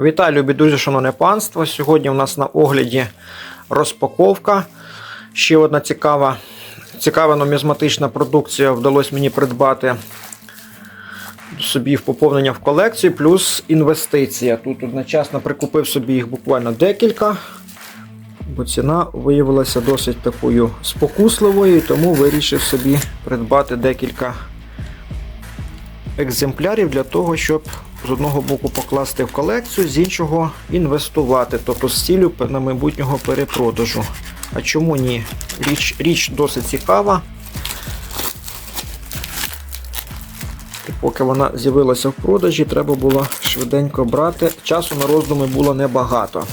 Вітаю, любі дуже шановне панство. Сьогодні у нас на огляді розпаковка. Ще одна цікава, цікава нумізматична продукція вдалося мені придбати собі в поповнення в колекцію, плюс інвестиція. Тут одночасно прикупив собі їх буквально декілька, бо ціна виявилася досить такою спокусливою, тому вирішив собі придбати декілька екземплярів для того, щоб з одного боку покласти в колекцію, з іншого інвестувати, тобто з цілю на майбутнього перепродажу. А чому ні? Річ, річ досить цікава. І поки вона з'явилася в продажі, треба було швиденько брати. Часу на роздуми було небагато.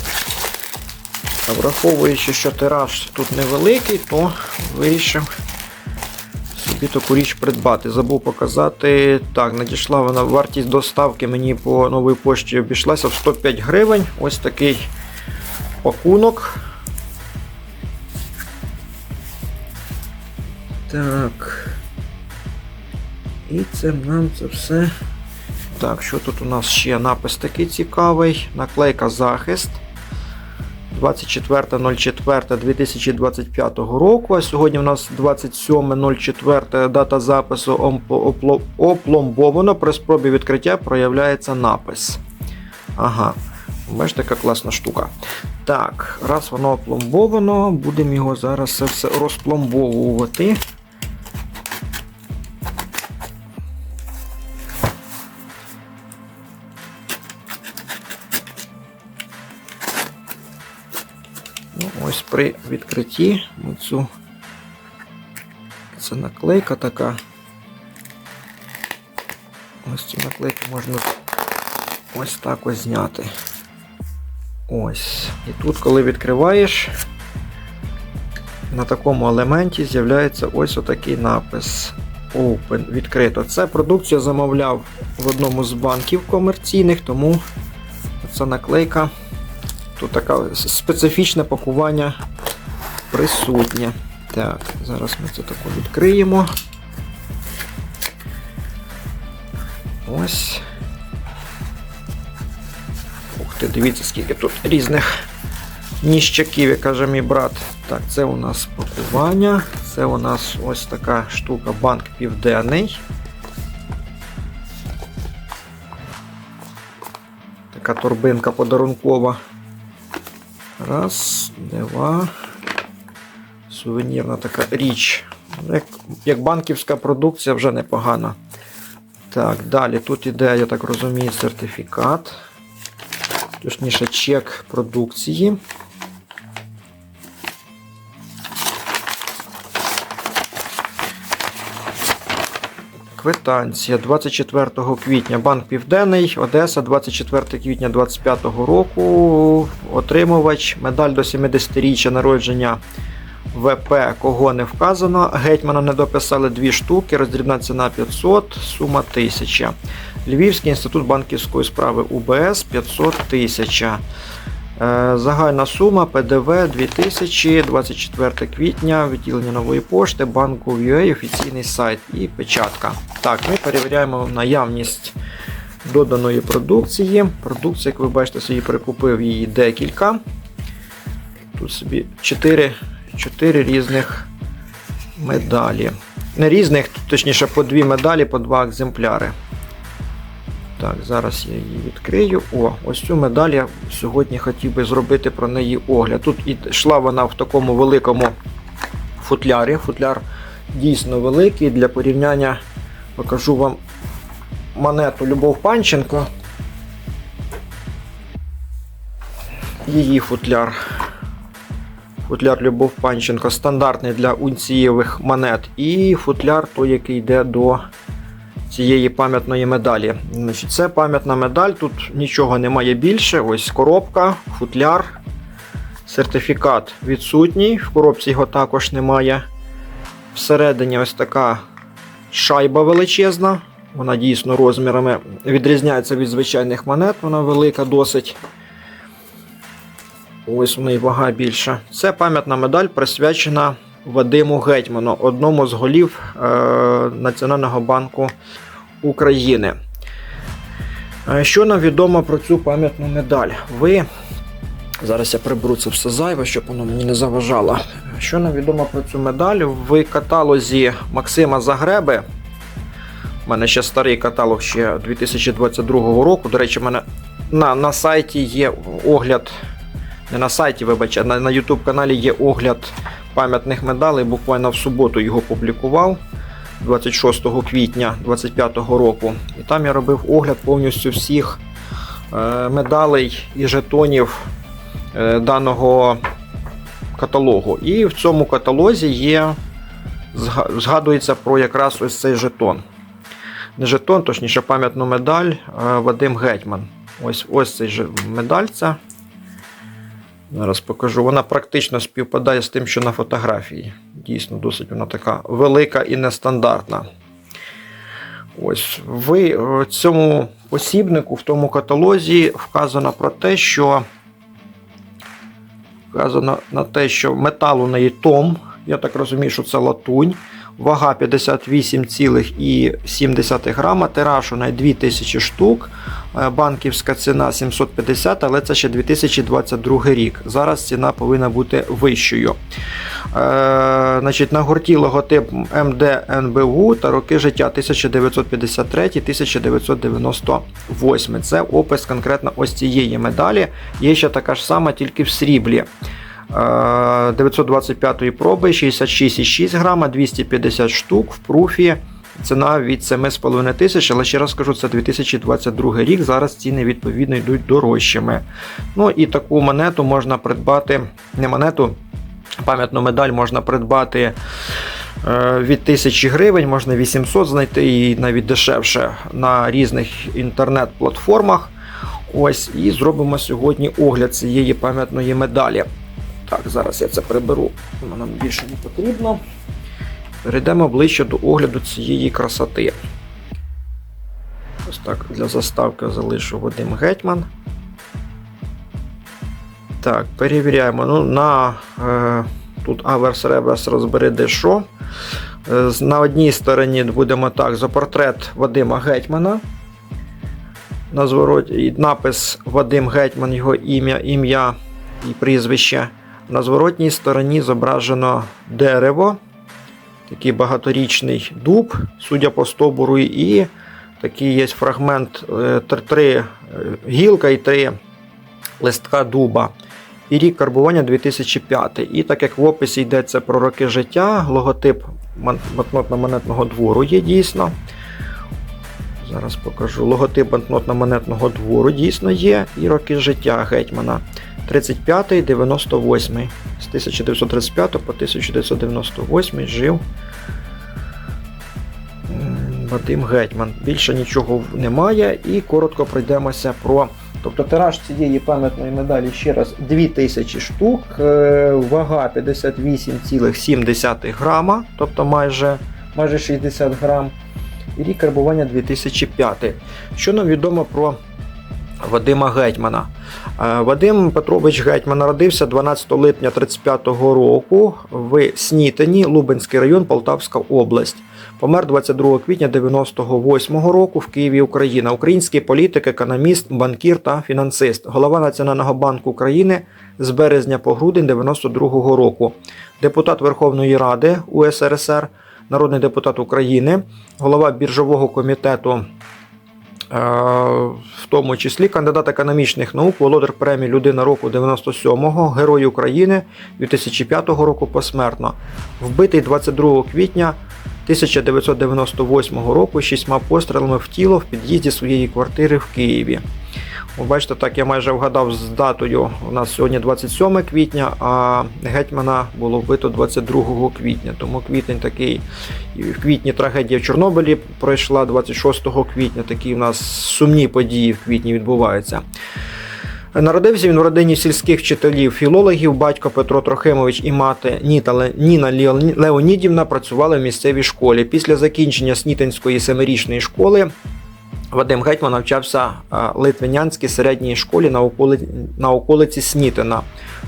А враховуючи, що тираж тут невеликий, то вирішив собі таку річ придбати. Забув показати. Так, надійшла вона вартість доставки мені по новій пошті обійшлася в 105 гривень. Ось такий пакунок. Так. І це нам це все. Так, що тут у нас ще напис такий цікавий. Наклейка захист. 24.04.2025 року. А сьогодні у нас 27.04 дата запису опло- опломбовано. При спробі відкриття проявляється напис. Ага, бачите, така класна штука. Так, раз воно опломбовано, будемо його зараз все розпломбовувати. При відкритті ми цю це наклейка така. Ось цю наклейку можна ось так ось зняти. Ось. І тут, коли відкриваєш, на такому елементі з'являється ось отакий напис Open відкрито. Це продукцію замовляв в одному з банків комерційних, тому ця наклейка. Тут таке специфічне пакування присутнє. Так, зараз ми це тако відкриємо. Ось. Ух ти, дивіться, скільки тут різних ніщаків, як каже мій брат. Так, це у нас пакування. Це у нас ось така штука банк Південний. Така торбинка подарункова. Раз, два. Сувенірна така річ. Як, як банківська продукція вже непогана. Так, далі тут іде, я так розумію, сертифікат. Точніше, чек продукції. Квитанція 24 квітня. Банк Південний, Одеса, 24 квітня 2025 року. Отримувач, медаль до 70-річчя народження ВП, кого не вказано. Гетьмана не дописали дві штуки, роздрібна ціна 500, сума 1000. Львівський інститут банківської справи УБС 500 тисяч. Е, Загальна сума ПДВ 2000, 24 квітня, відділення нової пошти, банку UA, офіційний сайт і печатка. Так, ми перевіряємо наявність доданої продукції. Продукція, як ви бачите, собі прикупив її декілька. Тут собі 4, 4 різних медалі. Не різних, точніше, по дві медалі, по два екземпляри. Так, зараз я її відкрию. О, ось цю медаль я сьогодні хотів би зробити про неї огляд. Тут йшла вона в такому великому футлярі. Футляр дійсно великий. Для порівняння покажу вам монету Любов Панченко. Її футляр. Футляр Любов Панченко стандартний для унцієвих монет. І футляр той, який йде до цієї пам'ятної медалі. Значить, Це пам'ятна медаль, тут нічого немає більше. Ось коробка, футляр, сертифікат відсутній. В коробці його також немає. Всередині ось така шайба величезна. Вона дійсно розмірами відрізняється від звичайних монет, вона велика досить. Ось у неї вага більша. Це пам'ятна медаль присвячена Вадиму Гетьману, одному з голів е, Національного банку України. Е, Що нам відомо про цю пам'ятну медаль? Ви. Зараз я приберу це все зайве, щоб воно мені не заважало. Що нам відомо про цю медаль? В каталозі Максима Загреби. У мене ще старий каталог ще 2022 року. До речі, в мене на, на сайті є огляд. Не на сайті, вибачте, на, на YouTube каналі є огляд пам'ятних медалей. Буквально в суботу його публікував 26 квітня 2025 року. І там я робив огляд повністю всіх е, медалей і жетонів е, даного каталогу. І в цьому каталозі є, згадується про якраз ось цей жетон. Не жетон, точніше пам'ятну медаль е, Вадим Гетьман. Ось ось цей медаль. Зараз покажу. Вона практично співпадає з тим, що на фотографії. Дійсно, досить вона така велика і нестандартна. Ось в е, цьому посібнику, в тому каталозі вказано про те, що вказано на те, що метал у неї том. Я так розумію, що це латунь. Вага 58,7 грама, тираж у неї 2000 штук, е, банківська ціна 750, але це ще 2022 рік. Зараз ціна повинна бути вищою. Е, значить, на гурті логотип МД НБУ та роки життя 1953-1998. Це опис конкретно ось цієї медалі. Є ще така ж сама, тільки в сріблі. Е, 925 проби, 66,6 грама, 250 штук в пруфі. Ціна від 7,5 тисяч, але ще раз скажу, це 2022 рік. Зараз ціни відповідно йдуть дорожчими. Ну і таку монету можна придбати, не монету, пам'ятну медаль можна придбати е, від 1000 гривень, можна 800 знайти і навіть дешевше на різних інтернет-платформах. Ось і зробимо сьогодні огляд цієї пам'ятної медалі. Так, зараз я це приберу, воно нам більше не потрібно. Перейдемо ближче до огляду цієї красоти. Ось так, для заставки залишу Вадим Гетьман. Так, перевіряємо. Ну, на е, тут аверс реверс розбери де що. Е, на одній стороні будемо так за портрет Вадима Гетьмана. На звороті напис Вадим Гетьман, його ім'я, ім'я і прізвище. На зворотній стороні зображено дерево, такий багаторічний дуб, судя по стовбуру, і такий є фрагмент е, три е, гілка і три листка дуба. І рік карбування 2005. І так як в описі йдеться про роки життя, логотип банкнотно-монетного двору є дійсно. Зараз покажу. Логотип банкнотно-монетного двору дійсно є. І роки життя гетьмана. 35 98 З 1935 по 1998 жив Вадим Гетьман. Більше нічого немає. І коротко пройдемося про. Тобто тираж цієї пам'ятної медалі ще раз 2000 штук, е, вага 58,7 грама, тобто майже, майже 60 грам. І рік карбування 2005. Що нам відомо про Вадима Гетьмана? Е, Вадим Петрович Гетьман народився 12 липня 35 року в Снітині, Лубенський район, Полтавська область. Помер 22 квітня 98 року в Києві, Україна. Український політик, економіст, банкір та фінансист. Голова Національного банку України з березня по грудень 92 року. Депутат Верховної Ради УСРСР, народний депутат України, голова біржового комітету в тому числі кандидат економічних наук, володар премії Людина року 97-го, Герой України 2005 року посмертно. Вбитий 22 квітня 1998 року шістьма пострілами в тіло в під'їзді своєї квартири в Києві. Бачите, так я майже вгадав з датою. У нас сьогодні 27 квітня, а гетьмана було вбито 22 квітня. Тому квітень такий. В квітні трагедія в Чорнобилі пройшла 26 квітня. Такі в нас сумні події в квітні відбуваються. Народився він в родині сільських вчителів, філологів, батько Петро Трохимович і мати Ніта Ніна Леонідівна працювали в місцевій школі. Після закінчення Снітинської семирічної школи Вадим Гетьман навчався в Литвинянській середній школі на околиці, на околиці Снітина.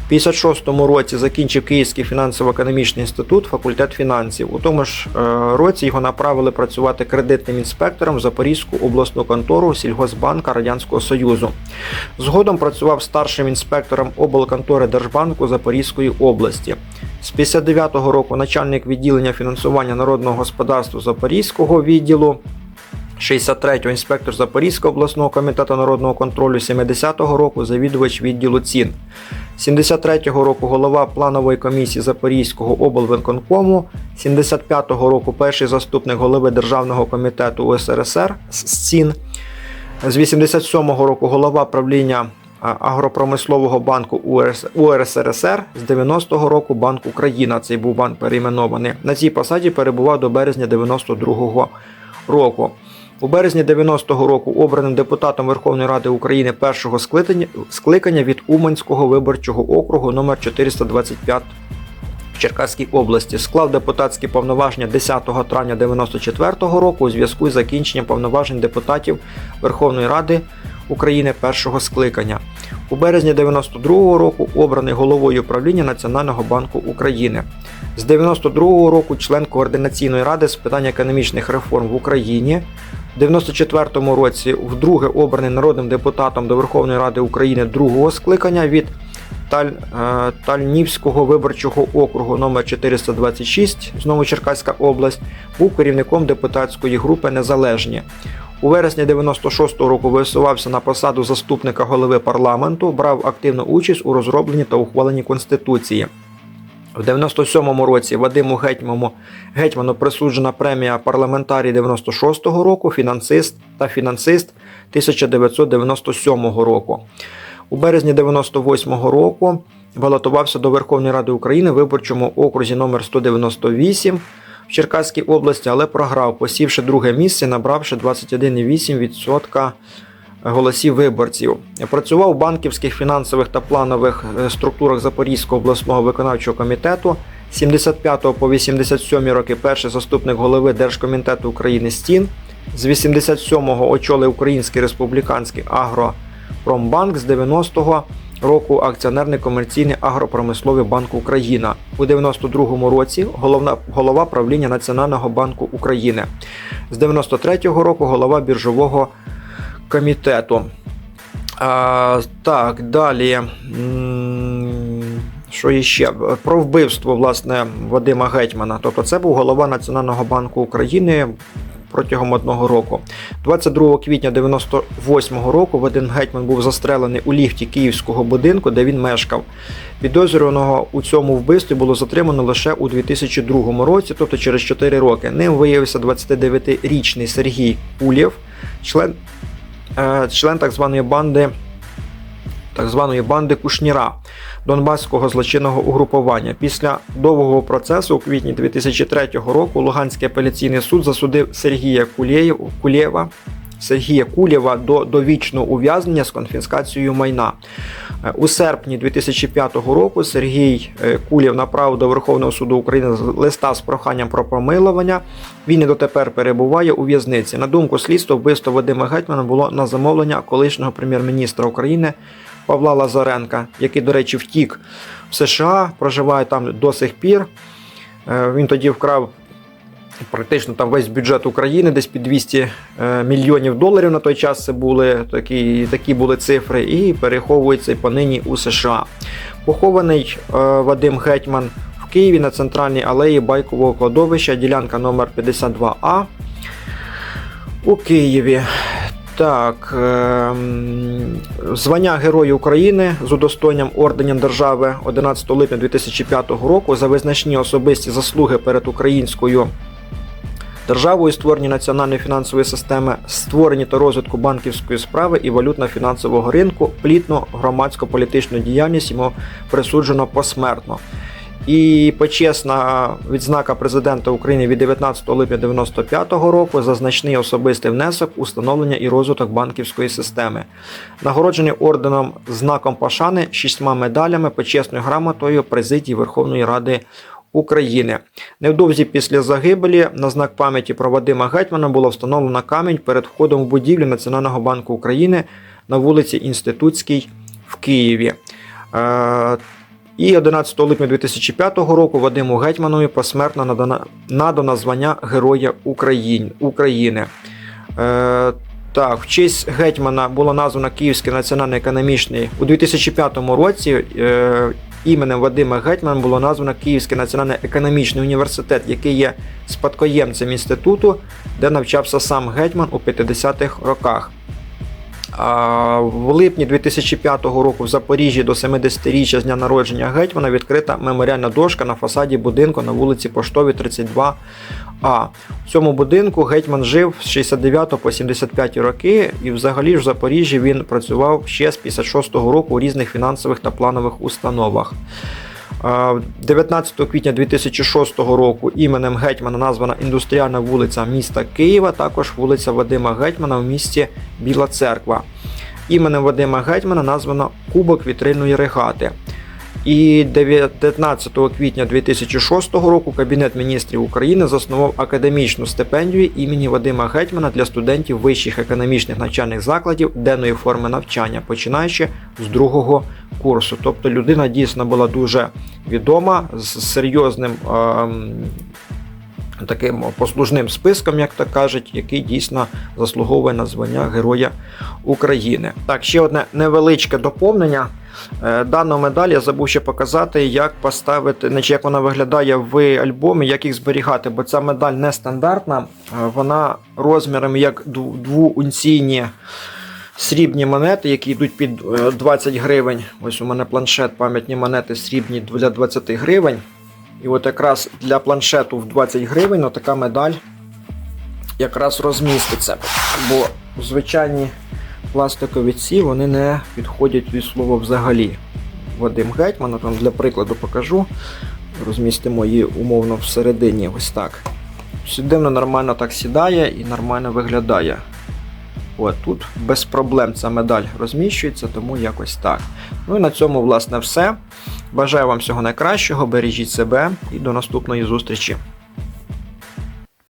В 56-му році закінчив Київський фінансово-економічний інститут, факультет фінансів. У тому ж е, році його направили працювати кредитним інспектором в Запорізьку обласну контору Сільгосбанка Радянського Союзу. Згодом працював старшим інспектором облконтори Держбанку Запорізької області. З 59-го року начальник відділення фінансування народного господарства Запорізького відділу. 63-го інспектор Запорізького обласного комітету народного контролю 70-го року завідувач відділу цін. 73-го року голова планової комісії Запорізького облвиконкому, 75-го року перший заступник голови Державного комітету УСРСР з цін. З 87-го року голова правління агропромислового банку УРС, УРСРСР, з 90-го року Банк Україна. Цей був банк перейменований. На цій посаді перебував до березня 92-го року. У березні 90-го року обраним депутатом Верховної Ради України першого скликання, від Уманського виборчого округу номер 425 в Черкаській області. Склав депутатські повноваження 10 травня 94-го року у зв'язку з закінченням повноважень депутатів Верховної Ради України першого скликання. У березні 92-го року обраний головою правління Національного банку України. З 92-го року член координаційної ради з питань економічних реформ в Україні. У 94-му році вдруге обраний народним депутатом до Верховної Ради України другого скликання від Таль, е, Тальнівського виборчого округу номер 426 знову Черкаська область, був керівником депутатської групи Незалежні. У вересні 96-го року висувався на посаду заступника голови парламенту, брав активну участь у розробленні та ухваленні Конституції. В 97-му році Вадиму Гетьману, Гетьману присуджена премія парламентарій 96-го року, фінансист та фінансист 1997 року. У березні 98-го року балотувався до Верховної Ради України в виборчому окрузі номер 198 в Черкаській області, але програв, посівши друге місце, набравши 21,8% голосів виборців. Працював у банківських фінансових та планових е, структурах Запорізького обласного виконавчого комітету. З 75 по 87 роки перший заступник голови Держкомітету України Стін. З 87-го очолив Український республіканський агропромбанк з 90-го року акціонерний комерційний агропромисловий банк Україна. У 92-му році головна, голова правління Національного банку України. З 93-го року голова біржового комітету. А, Так, далі. Що іще? Про вбивство власне Вадима Гетьмана. Тобто це був голова Національного банку України протягом одного року. 22 квітня 98 року Вадим Гетьман був застрелений у ліфті київського будинку, де він мешкав. Підозрюваного у цьому вбивстві було затримано лише у 2002 році, тобто через 4 роки. Ним виявився 29-річний Сергій Кулєв, член член так званої банди так званої банди Кушніра Донбаського злочинного угрупування. Після довгого процесу у квітні 2003 року Луганський апеляційний суд засудив Сергія Кулєва Сергія Кулєва до довічного ув'язнення з конфіскацією майна. Е, у серпні 2005 року Сергій е, Кулєв направив до Верховного суду України листа з проханням про помилування. Він і дотепер перебуває у в'язниці. На думку слідства, вбивство Вадима Гетьмана було на замовлення колишнього прем'єр-міністра України Павла Лазаренка, який, до речі, втік в США, проживає там до сих пір. Е, він тоді вкрав Практично там весь бюджет України, десь під 200 е, мільйонів доларів на той час це були такі такі були цифри, і переховується понині у США. Похований е, Вадим Гетьман в Києві на центральній алеї Байкового кладовища, ділянка номер 52А у Києві. Так, е, звання Герою України з удостоєнням орденем держави 11 липня 2005 року за визначні особисті заслуги перед українською державою створені національної фінансової системи, створені та розвитку банківської справи і валютно-фінансового ринку, плітну громадсько-політичну діяльність йому присуджено посмертно. І почесна відзнака президента України від 19 липня 95-го року за значний особистий внесок у встановлення і розвиток банківської системи, нагороджений орденом знаком пошани, шістьма медалями, почесною грамотою президії Верховної Ради України. Невдовзі після загибелі на знак пам'яті про Вадима Гетьмана було встановлено камінь перед входом в будівлю Національного банку України на вулиці Інститутській в Києві. Е, І 11 липня 2005 року Вадиму Гетьманові посмертно надано, надано звання Героя Україн- України. Е, так, в честь гетьмана було названо Київський національний економічний у 2005 році. Е, іменем Вадима Гетьмана було названо Київський національний економічний університет, який є спадкоємцем інституту, де навчався сам гетьман у 50-х роках. А в липні 2005 року в Запоріжжі до 70-річчя з дня народження гетьмана відкрита меморіальна дошка на фасаді будинку на вулиці Поштовій 32А. В цьому будинку гетьман жив з 69 по 75 роки, і взагалі ж в Запоріжжі він працював ще з 56-го року у різних фінансових та планових установах. А, 19 квітня 2006 року іменем Гетьмана названа індустріальна вулиця міста Києва, також вулиця Вадима Гетьмана в місті Біла Церква. Іменем Вадима Гетьмана названо Кубок вітрильної регати. І 19 квітня 2006 року Кабінет міністрів України заснував академічну стипендію імені Вадима Гетьмана для студентів вищих економічних навчальних закладів денної форми навчання, починаючи з другого курсу. Тобто людина дійсно була дуже відома з серйозним ем, таким послужним списком, як то кажуть, який дійсно заслуговує на звання Героя України. Так, ще одне невеличке доповнення. Е, Дану медаль я забув ще показати, як поставити, значить, як вона виглядає в альбомі, як їх зберігати, бо ця медаль нестандартна, е, вона розміром як дву- двуунційні срібні монети, які йдуть під е, 20 гривень. Ось у мене планшет, пам'ятні монети срібні для 20 гривень. І от якраз для планшету в 20 гривень така медаль якраз розміститься. Бо звичайні пластикові ці вони не підходять від слова взагалі. Вадим Гетьман, там для прикладу покажу. Розмістимо її умовно всередині, ось так. Сюди вона нормально так сідає і нормально виглядає. От тут без проблем ця медаль розміщується, тому якось так. Ну і на цьому, власне, все. Бажаю вам всього найкращого, бережіть себе і до наступної зустрічі.